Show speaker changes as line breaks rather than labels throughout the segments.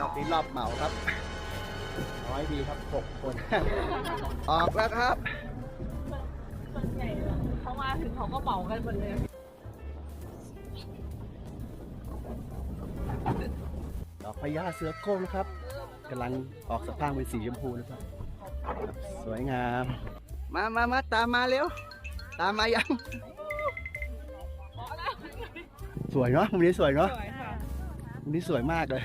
รอบนี้รอบเหมาครับ น้อยดีครับหกคน ออกแล้วครับ
ส่วนใหญ่เขามาถึงเขาก็เหมากันหมดเลย
ดอกพญาเสือโคร่งนะครับกำลังออกสะพรังเป็นสีชมพูนะครับ สวยงาม มามามาตามมาเร็ว ตามมายัง สวยเนาะมุมนี้สวยเนาะ
สวยค่ะ
มุมนี้สวยมากเลย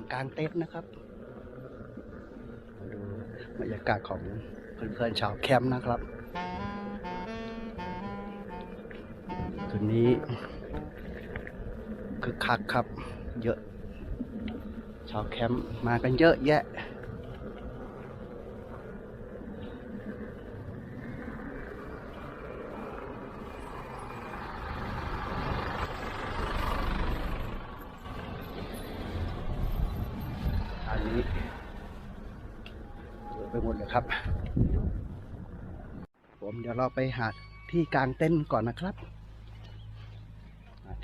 าชมลานกางเต็นท์นะครับมาดูบรรยากาศของเพื่อนๆชาวแคมป์นะครับ คืนนี้คึกคักครับ เยอะ ชาวแคมป์มากันเยอะแยะ อันนี้เยอะไปหมดเลย ครับ ผมเดี๋ยวเราไปหาที่กลางเต็นก่อนนะครับ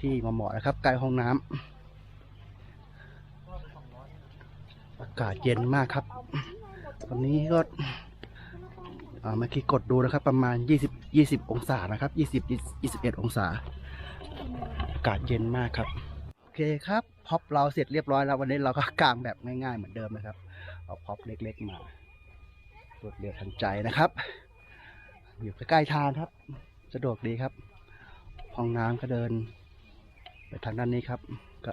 ที่มาเหมาะนะครับใกล้ห้องน้ำอากาศเย็นมากครับ ตอนนี้ก็เมื่อกี้กดดูนะครับ ประมาณ 20 20 องศานะครับ 20 21 องศา อากาศเย็นมากครับ โอเคครับ พอปเราเสร็จเรียบร้อยแล้ววันนี้เราก็กางแบบง่ายๆเหมือนเดิมนะครับ เอาพอปเล็กๆมา รวดเร็วทันใจนะครับ อยู่ใกล้ๆทางครับ สะดวกดีครับ ห้องน้ำก็เดิน ไปทางด้านนี้ครับ ก็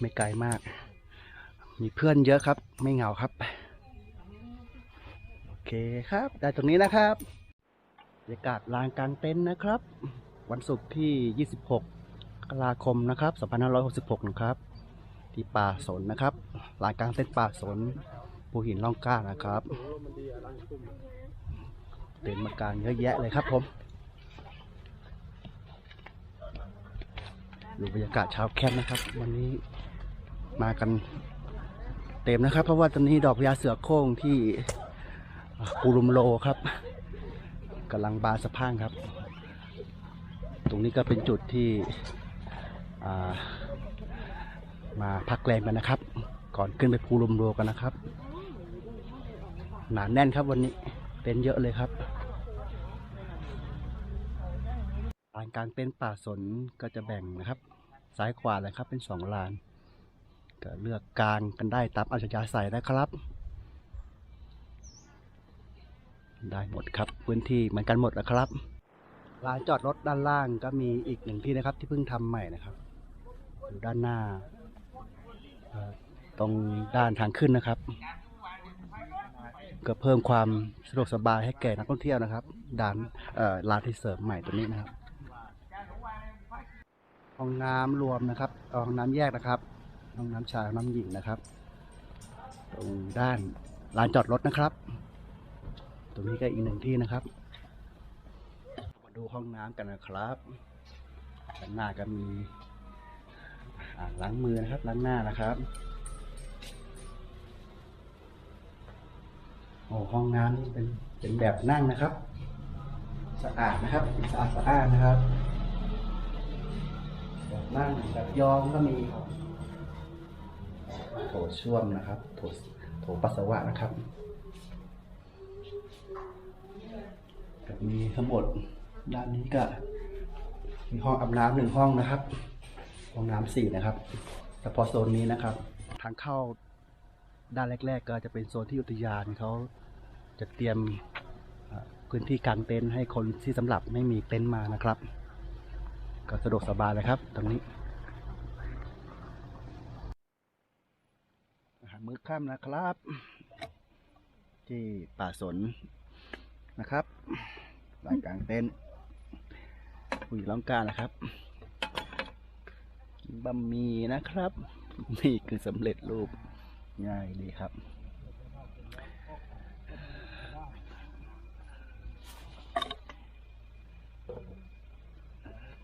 ไม่ไกลมาก มีเพื่อนเยอะครับ ไม่เหงาครับ โอเคครับ ได้ตรงนี้นะครับบรรยากาศลานกลางเต็นท์นะครับ วันศุกร์ที่ 26กราคมนะครับ2566นะครับ ที่ป่าสนนะครับลานกลางเต็นท์ป่าสน ภูหินล่องกล้านะครับเต็นท์มากางเยอะแยะเลยครับผมดูบรรยากาศเช้าแคมป์นะครับ วันนี้มากันเต็มนะครับ เพราะว่าตอนนี้ดอกพญาเสือโคร่งที่ปูรุมโลครับกำลังบานสะพังครับ ตรงนี้ก็เป็นจุดที่มาพักแรมกันนะครับ ก่อนขึ้นไปภูลุมโลกันนะครับ หนาแน่นครับวันนี้เต็นเยอะเลยครับลานกลางเต็นป่าสนก็จะแบ่งนะครับ ซ้ายขวาเลยครับเป็นสองลาน ก็เลือกกลางกันได้ตามอัจฉริยะใส่นะครับ ได้หมดครับพื้นที่เหมือนกันหมดนะครับลานจอดรถด้านล่างก็มีอีกหนึ่งที่นะครับ ที่เพิ่งทำใหม่นะครับอยู่ด้านหน้าตรงด้านทางขึ้นนะครับ ก็เพิ่มความสะดวกสบายให้แก่นักท่องเที่ยวนะครับด่านลานที่เสริมใหม่ตัวนี้นะครับห้องน้ำรวมนะครับเอาห้องน้ำแยกนะครับห้องน้ำชายห้องน้ำหญิงนะครับ ตรงด้านลานจอดรถนะครับ ตรงนี้ก็อีกหนึ่งที่นะครับ มาดูห้องน้ำกันนะครับด้านหน้าก็มีล้างมือนะครับล้างหน้านะครับ โอ้ห้องน้ำนี่เป็นเป็นแบบนั่งนะครับ สะอาดนะครับสะอาดสะอาดนะครับแบบนั่งแบบยองก็มีครับโถส้วมนะครับโถโถปัสสาวะนะครับก็มีทั้งหมดด้านนี้ก็มีห้องอาบน้ำหนึ่งห้องนะครับ ห้องน้ำสี่นะครับเฉพาะโซนนี้นะครับ ทางเข้าด้านแรก ๆ ก็จะเป็นโซนที่อุทยานเขา จะเตรียมพื้นที่กางเต็นท์ให้คนที่สำหรับไม่มีเต็นท์มานะครับ ก็สะดวกสบายเลยครับ ตรงนี้อาหารมื้อค่ำนะครับ ที่ป่าสนนะครับลานกลางเต็นท์ผู้หญิงร้องการนะครับบะหมี่นะครับนี่คือสำเร็จรูปง่ายดีครับ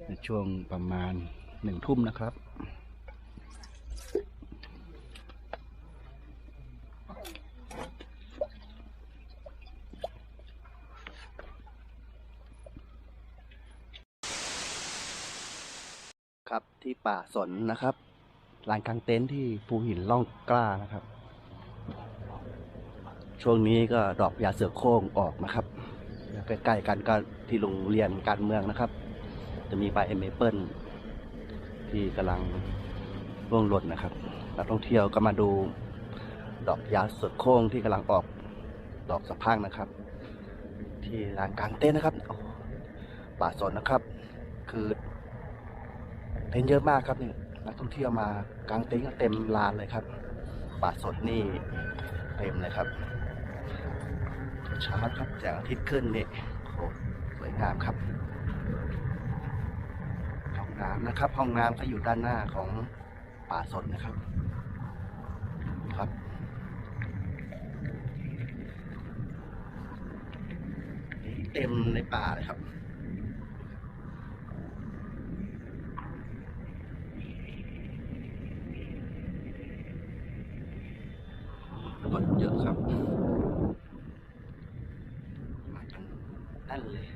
ในช่วงประมาณหนึ่งทุ่มนะครับ ครับที่ป่าสนนะครับลานกลางเต็นท์ที่ภูหินล่องกล้านะครับ ช่วงนี้ก็ดอกยาเสือโค้งออกนะครับใกล้ๆกันก็ที่โรงเรียนการเมืองนะครับ จะมีใบเอเมเปิลที่กำลังร่วงหล่นนะครับนักท่องเที่ยวก็มาดูดอกยาสือโคร่งที่กำลังออกดอกสะพังนะครับ ที่ลานกลางเต็นนะครับป่าสนนะครับ คือเต็นเยอะมากครับนี่นักท่องเที่ยวมากลางเต็นท์กันเต็มลานเลยครับ ป่าสนนี่เต็มเลยครับเช้าครับแสงอาทิตย์ขึ้นนี่โอ้สวยงามครับ น้ำนะครับ ห้องน้ำก็อยู่ด้านหน้าของป่าสนนะครับครับเต็มในป่าเลยครับ รถเยอะครับ มากันแนั่นเลย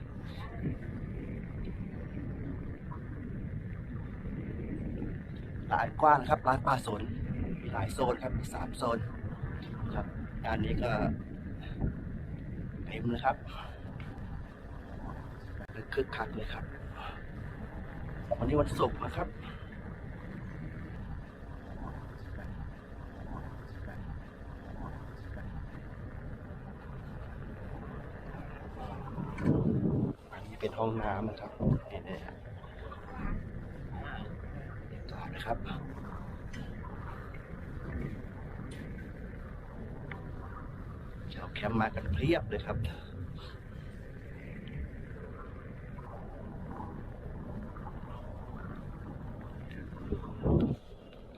หลาย กว้างครับร้านปลาสนมีหลายโซนครับมีสามโซนครับงานนี้ก็เต็มเลยครับคึกคักเลยครับ วันนี้วันศุกร์นะครับอันนี้เป็นห้องน้ำนะครับนี่ยครับ นะครับชาวแคมป์มากันเพียบเลยครับ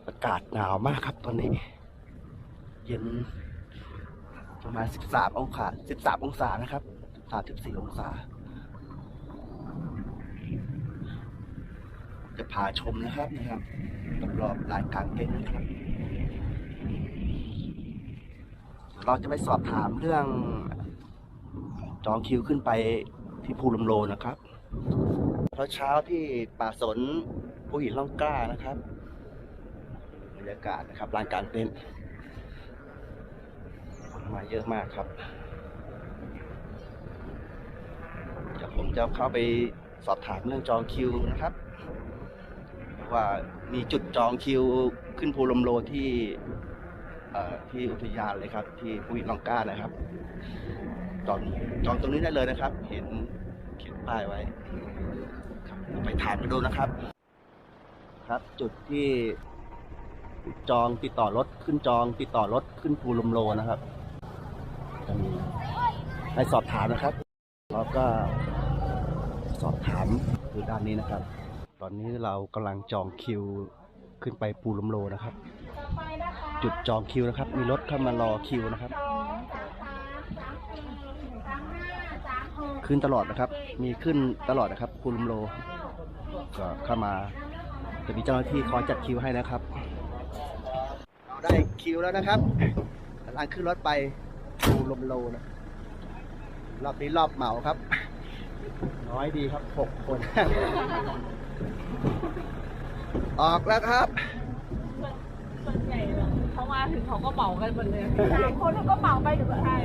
อากาศหนาวมากครับตอนนี้ เย็นประมาณ 13 องศา 13 องศานะครับ 34 องศา จะพาชมนะครับนะครับรอบๆลานกลางเต็นท์นะครับเราจะไปสอบถามเรื่องจองคิวขึ้นไปที่ภูลมโลนะครับตอนเช้าที่ป่าสนภูหินล่องกล้านะครับบรรยากาศนะครับลานกลางเต็นท์คนมาเยอะมากครับเดี๋ยวผมจะเข้าไปสอบถามเรื่องจองคิวนะครับ ว่ามีจุดจองคิวขึ้นภูลมโลที่ที่อุทยานเลยครับ ที่ภูหินลองกล้านะครับ จองจองตรงนี้ได้เลยนะครับ เห็นเขียนป้ายไว้ไปถามกันดูนะครับ ครับ จุดที่จองติดต่อรถขึ้นจองติดต่อรถขึ้นภูลมโลนะครับจะมีให้สอบถามนะครับแล้วก็สอบถามอยู่ด้านนี้นะครับ ตอนนี้เรากำลังจองคิวขึ้นไปภูลมโลนะครับ จุดจองคิวนะครับ มีรถเข้ามารอคิวนะครับ ขึ้นตลอดนะครับ มีขึ้นตลอดนะครับภูลมโล ก็เข้ามาจะมีเจ้าหน้าที่คอยจัดคิวให้นะครับเราได้คิวแล้วนะครับกำลังขึ้นรถไปภูลมโลนะรอบนี้รอบเหมาครับ น้อยดีครับหกคน ออกแล้วครับ
ส่วนใหญ่แบบเขามาถึงเขาก็เหมากันหมดเลยหลายคนเขาก็เหมาไปถึงใช่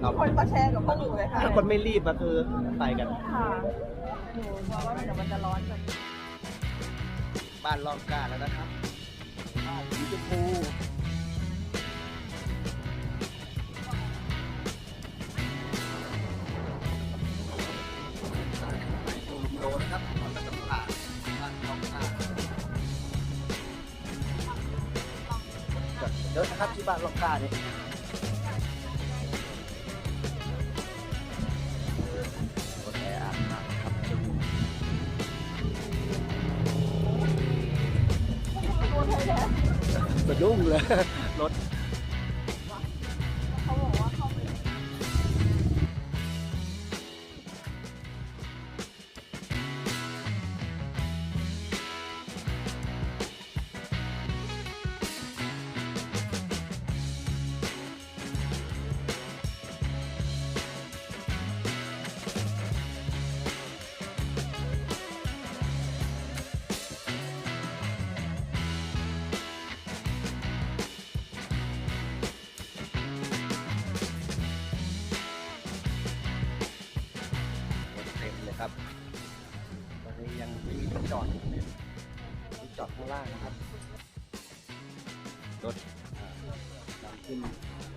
เรา
คนมาแชร์กับพวกหนูเลยค่ะ
ถ้าคนไม่รีบก็คือไปกัน
ค่ะหนูกลัวว่าเดี๋ยวมันจะร้อนกัน
บ้านลองกาแล้วนะครับบ้านสีชมพู เย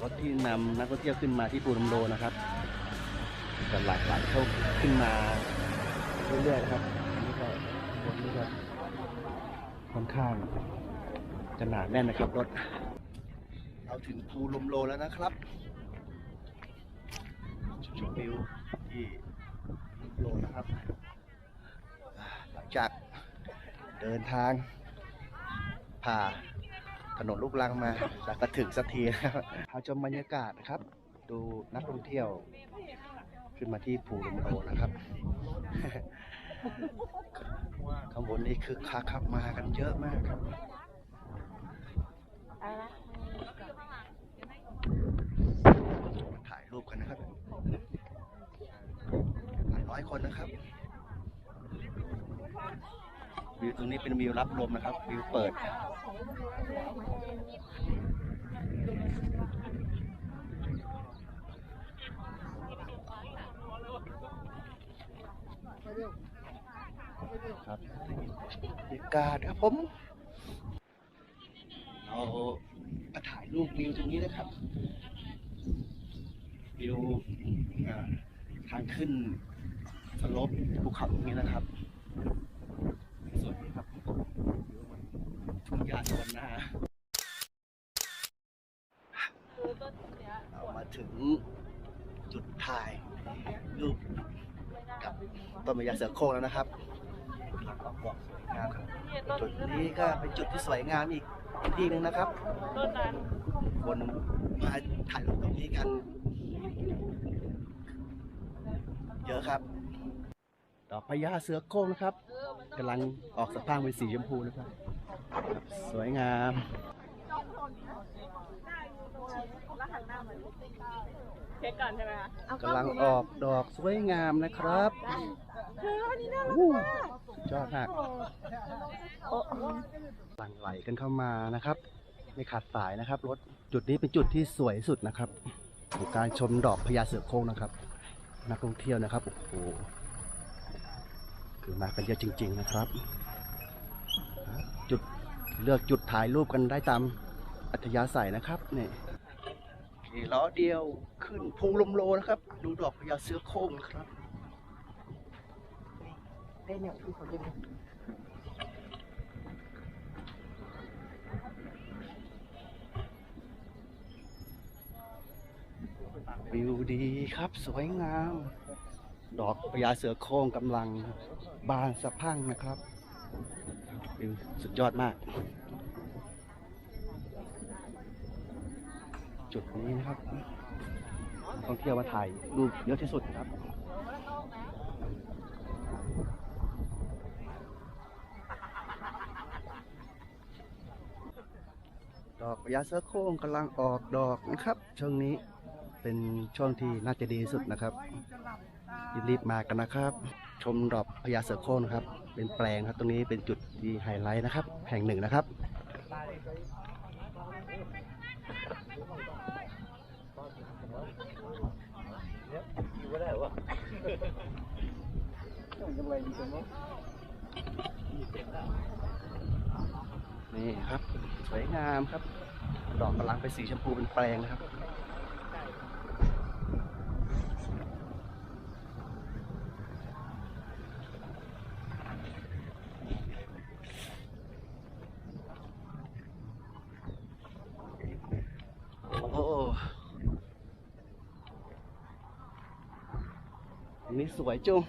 รถที่นำนักท่องเที่ยวขึ้นมาที่ปูลำโลนะครับก็หลากหลายเข้าขึ้นมาเรื่อยๆนะครับอันนี้ก็รถนี้ก็ค่อนข้างจะหนาแน่นนะครับรถเราถึงภูลมโลแล้วนะครับชมวิวที่ลมโลนะครับ หลังจากเดินทางผ่า ถนนลูกลังมาแล้วก็ถึงสักทีนะครับเอาชมบรรยากาศนะครับ ดูนักท่องเที่ยว ขึ้นมาที่ภูลมโลนะครับ ข้างบนนี้คือคักครับมากันเยอะมากครับถ่ายรูปกันนะครับหลายร้อยคนนะครับ วิวตรงนี้เป็นวิวรับลมนะครับ วิวเปิด ครับบรรยากาศครับผม เรามาถ่ายรูปวิวตรงนี้นะครับ วิวทางขึ้นสลปภูเขาตรงนี้นะครับ สวยดีครับ ทุ่งหญ้าสวนหน้า
คือต้นเนี้ย
เรามาถึงจุดถ่ายรูปกับต้นมะยาเสือโคร่งแล้วนะครับสวยงามครับจุดนี้ก็เป็นจุดที่สวยงามอีกที่หนึ่งนะครับ คนมาถ่ายรูปตรงนี้กัน เยอะครับ ดอกพญาเสือโคร่งนะครับกำลังออกสะพรังเป็นสีชมพูนะครับ สวยงาม
เช็คก่อนใช่ไหมคะ
กำลังออกดอกสวยงามนะครับอู้ยอดมากหลั่งไหลกันเข้ามานะครับ ไม่ขาดสายนะครับรถจุดนี้เป็นจุดที่สวยสุดนะครับของการชมดอกพญาเสือโคร่งนะครับ นักท่องเที่ยวนะครับโอ้โหคือมากันเยอะจริง ๆ นะครับจุด เลือกจุดถ่ายรูปกันได้ตามอัธยาศัยนะครับเนี่ยขี่ล้อเดียวขึ้นภูลมโลนะครับ ดูดอกพญาเสือโคร่งนะครับวิวดีครับสวยงาม ดอกพญาเสือโคร่งกำลังบานสะพั่งนะครับ วิวสุดยอดมาก จุดนี้นะครับนักท่องเที่ยวมาถ่ายรูปเยอะที่สุดครับดอกพญาเสือโคร่งกำลังออกดอกนะครับ ช่วงนี้เป็นช่วงที่น่าจะดีสุดนะครับรีบๆมากันนะครับ ชมดอกพญาเสือโคร่งนะครับ เป็นแปลงครับตรงนี้เป็นจุดที่ไฮไลท์นะครับ แห่งหนึ่งนะครับนี่ครับ สวยงามครับ ดอกกำลังเป็นสีชมพูเป็นแปลงนะครับ โอ้อั นนี้สวยจุง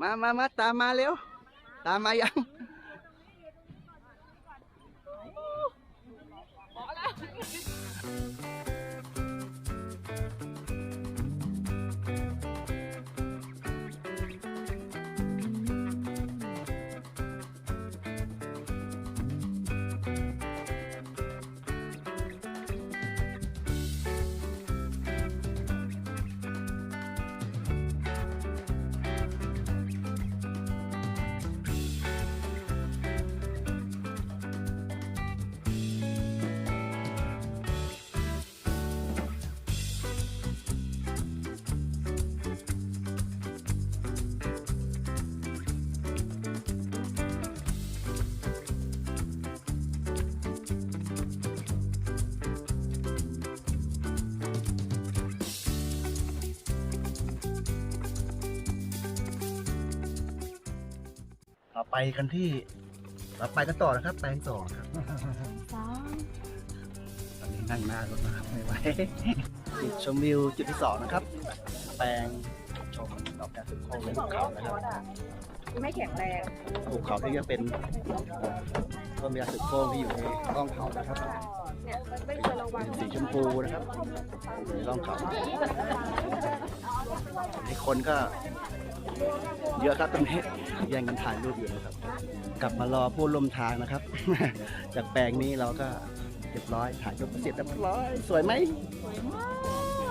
มา มา มา ตามมาเร็ว ตามมายัง ハハハハ! ไปกันที่เราไปกันต่อนะครับแปลงสองครับ
สอง
ตอนนี้นั่งหน้ารถนะครับไม่ไหวจุดชมวิวจุดที่สองนะครับ แปลงชมดอกแก้วสุดโค้งในภูเขานะครับ
ไม่แข็งแรง
ภูเขาที่จะเป็นเอ่อต้นพญาสุดโค้งที่อยู่ในร่องเขานะครับ
เนี่ยไม่เคยระวัง
เป็นสีชมพูนะครับอยู่ในร่องเขาในคนก็ เยอะครับตรงนี้แย่งกันถ่ายรูปอยู่นะครับ กลับมารอผู้ร่มทางนะครับ จากแปลงนี้เราก็เรียบร้อยถ่ายรูปเสร็จเรียบร้อย สวยไหม
สวยมา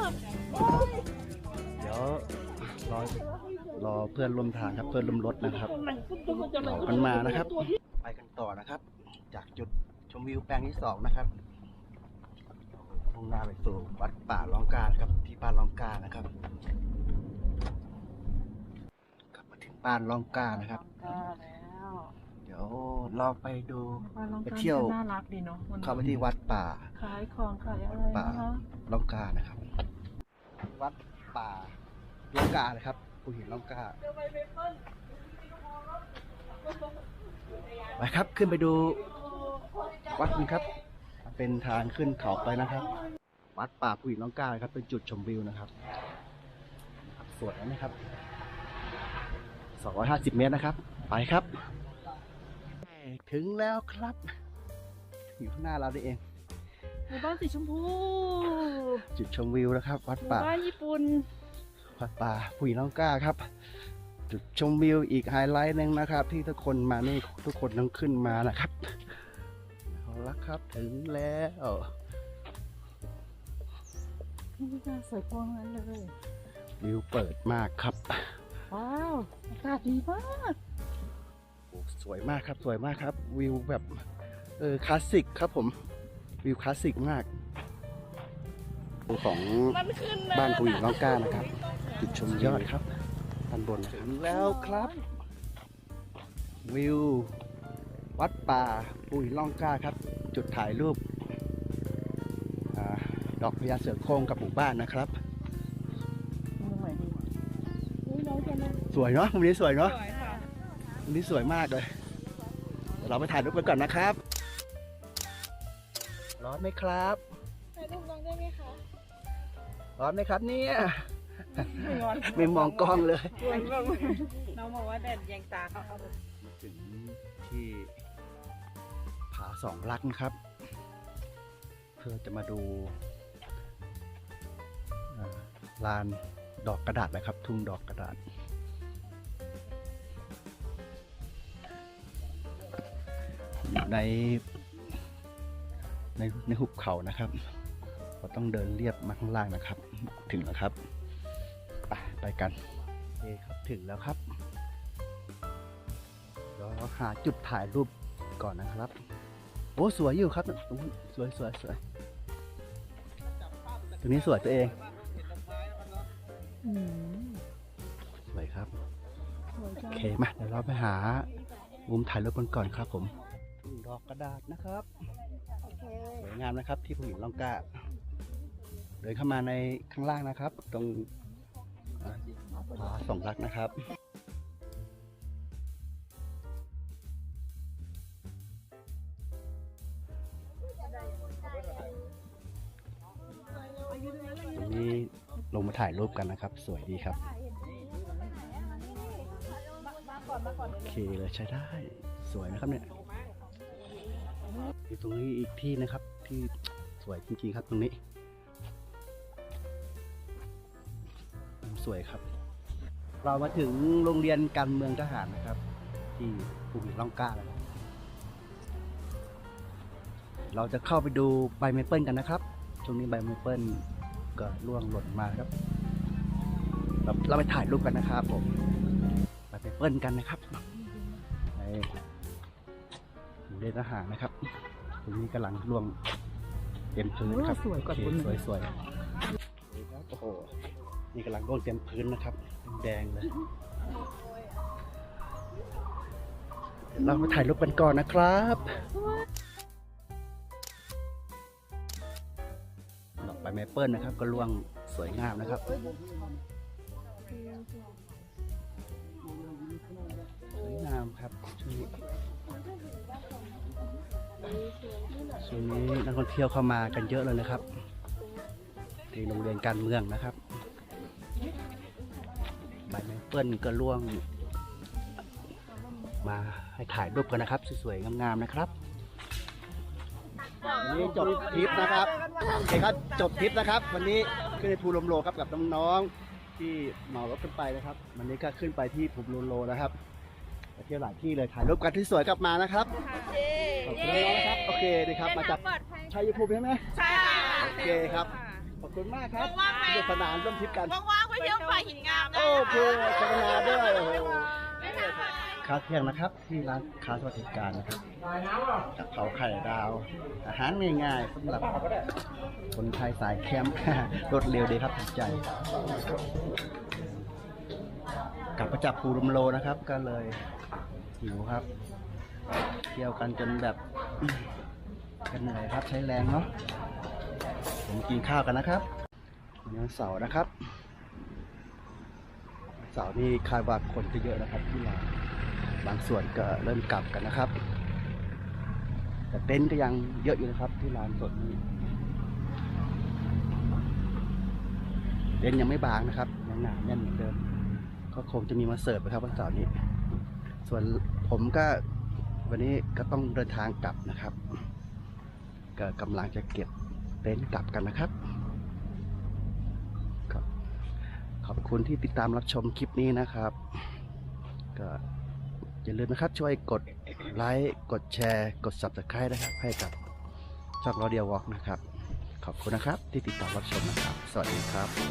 ก
เดี๋ยวรอรอเพื่อนร่วมทางครับเพื่อนร่วมรถนะครับมันมานะครับ ไปกันต่อนะครับ จากจุดชมวิวแปลงที่สองนะครับมุ่งหน้าไปสู่วัดป่าลองกาครับที่บ้านลองกานะครับ กลับมาถึงบ้านลองกานะครับ
ก็แล้ว
เดี๋ยวลองไปดู
มาลอง
ไปเที่ยว
น่ารักดีเนาะมัน
เข้าไปที่วัดป่า
ขายของขายอะไร
ป่า
นะคะ
ลองกานะครับ วัดป่าลองกานะครับภูหินลองกาไปครับขึ้นไปดู วัดกันครับ เป็นทางขึ้นเขาไปนะครับ วัดป่าภูหินลองกานะครับ เป็นจุดชมวิวนะครับนะครับสวยนะครับ 250 เมตรนะครับ ไปครับ ถึงแล้วครับ อยู่ข้างหน้าเรานี่เอง
หมู่บ้านสีชมพู
จุดชมวิวนะครับ วัด
หมู่
ป่า
บ้านญี่ปุ่น
วัดป่าผู้หญิงน้องกล้าครับ จุดชมวิวอีกไฮไลท์หนึ่งนะครับ ที่ทุกคนมานี่ทุกคนต้องขึ้นมานะครับเอาละครับถึงแล้ว
นี่ก็สวยพวงนั้นเลย
วิวเปิดมากครับ
ว้าวอากาศดีมาก
โอ้สวยมากครับ สวยมากครับ วิวแบบเออคลาสสิกครับผม วิวคลาสสิกมาก ของ
มันขึ้น
บ้านผู้หญิงน้องกล้านะครับ จุดชมยอดครับด้านบนถึงแล้วครับ วิว วัดป่าปุยล่องกล้าครับ จุดถ่ายรูปอาดอกพญาเสือโคร่งกับหมู่บ้านนะครับ สวยเนาะมุมนี้สวยเนาะ
สวยค่ะ
มุมนี้สวยมากเลยเดี๋ยวเราไปถ่ายรูปกันก่อนนะครับ ร้อนไหมครับ
ถ่ายรูปน้องได้ไหมคะ
ร้อนไหมครับเนี่ย
ไม่งอน
ไม่มองกล้องเลย
น้องบอกว่าแดดแยงตาเขาเอา
มาถึงที่ผาสองลักนะครับ เพื่อจะมาดูอ่าลานดอกกระดาษนะครับ ทุ่งดอกกระดาษ ในในในหุบเขานะครับเราต้องเดินเรียบมาข้างล่างนะครับ ถึงแล้วครับไปไปกันโอเคครับถึงแล้วครับเดี๋ยวเราหาจุดถ่ายรูปก่อนนะครับโอ้สวยอยู่ครับสวยสวยสวยตรงนี้สวยตัวเองสวยครับ
สวยจั
โอเคมาเดี๋ยวเราไปหามุมถ่ายรูปกันก่อนครับผม ดอกกระดาษนะครับ
โอเค
สวยงามนะครับที่ผู้หญิงล่องกล้า เดินเข้ามาในข้างล่างนะครับ ตรงอ่าผาสองลักนะครับตรงนี้ลงมาถ่ายรูปกันนะครับ สวยดีครับโอเคเลยใช้ได้ สวยนะครับเนี่ย อยู่ตรงนี้อีกที่นะครับ ที่สวยจริงๆครับตรงนี้ สวยครับ เรามาถึงโรงเรียนการเมืองทหารนะครับ ที่ภูมิล่องกล้าแล้วเราจะเข้าไปดูใบเมเปิลกันนะครับ ช่วงนี้ใบเมเปิลก็ร่วงหล่นมาครับ เราเราไปถ่ายรูปกันนะครับผมใบเมเปิลกันนะครับในเรียนทหารนะครับ ตรงนี้กำลังร่วงเต็มพื้นครับ
สวยกว่า
โอ
คุณ
เคสวยสวยโอ้โหนี่กำลังร่วงเต็มพื้นนะครับ แดงเลยเดี๋ยวเรามาถ่ายรูปกันก่อนนะครับดอกใบเมเปิลนะครับ ก็ร่วงสวยงามนะครับสวยงามครับช่วงนี้ ช่วงนี้นักท่องเที่ยวเข้ามากันเยอะเลยนะครับที่โรงเรียนการเมืองนะครับใบไม้เปิ้ลก็ร่วง มาให้ถ่ายรูปกันนะครับ สวยๆงามๆนะครับวันนี้จบทริปนะครับโอเคครับจบทริปนะครับ วันนี้ขึ้นไปภูลมโลครับกับน้องๆที่เหมารถกันไปนะครับ วันนี้ก็ขึ้นไปที่ภูลมโลนะครับไปเที่ยวหลายที่เลยถ่ายรูปกันที่สวยกลับมานะครับ ขอบคุณน้องๆนะครับ โอเคดีครับ มาจากชัยภูมิใช่ไหม
ใช่ค่ะ
โอเคครับ ขอบคุณมากครับ
ว่างๆไหม
สนุกสนานร่วมทริปกัน
ว่างๆไปเที่ยวฝ่ายหินงามได้
โอเคพัฒนาด้วยโอ้โห
ไม่ทำอะไร
ค้าเที่ยงนะครับ ที่ร้านค้าสวัสดิการนะครับกับเขาไข่ดาว อาหารง่ายๆสำหรับคนไทยสายแคมป์ รวดเร็วดีครับถูกใจ กลับมาจากภูลมโลนะครับ ก็เลยหิวครับ เที่ยวกันจนแบบกันเหนื่อยครับใช้แรงเนาะผมกินข้าวกันนะครับวันเสาร์นะครับ เสาร์นี้คาดว่าคนจะเยอะนะครับที่ร้านบางส่วนก็เริ่มกลับกันนะครับ แต่เต็นท์ก็ยังเยอะอยู่นะครับ ที่ร้านสดนี้เต็นท์ยังไม่บางนะครับยังหนาแน่นเหมือนเดิมก็คงจะมีมาเสิร์ฟนะครับวันเสาร์นี้ ส่วนผมก็ วันนี้ก็ต้องเดินทางกลับนะครับ ก็กำลังจะเก็บเต็นท์กลับกันนะครับครับ ขอบคุณที่ติดตามรับชมคลิปนี้นะครับ ก็อย่าลืมนะครับช่วยกดไลค์กดแชร์ กด subscribe นะครับ ให้กับช่องราเดียววอล์กนะครับ ขอบคุณนะครับที่ติดตามรับชมนะครับ สวัสดีครับ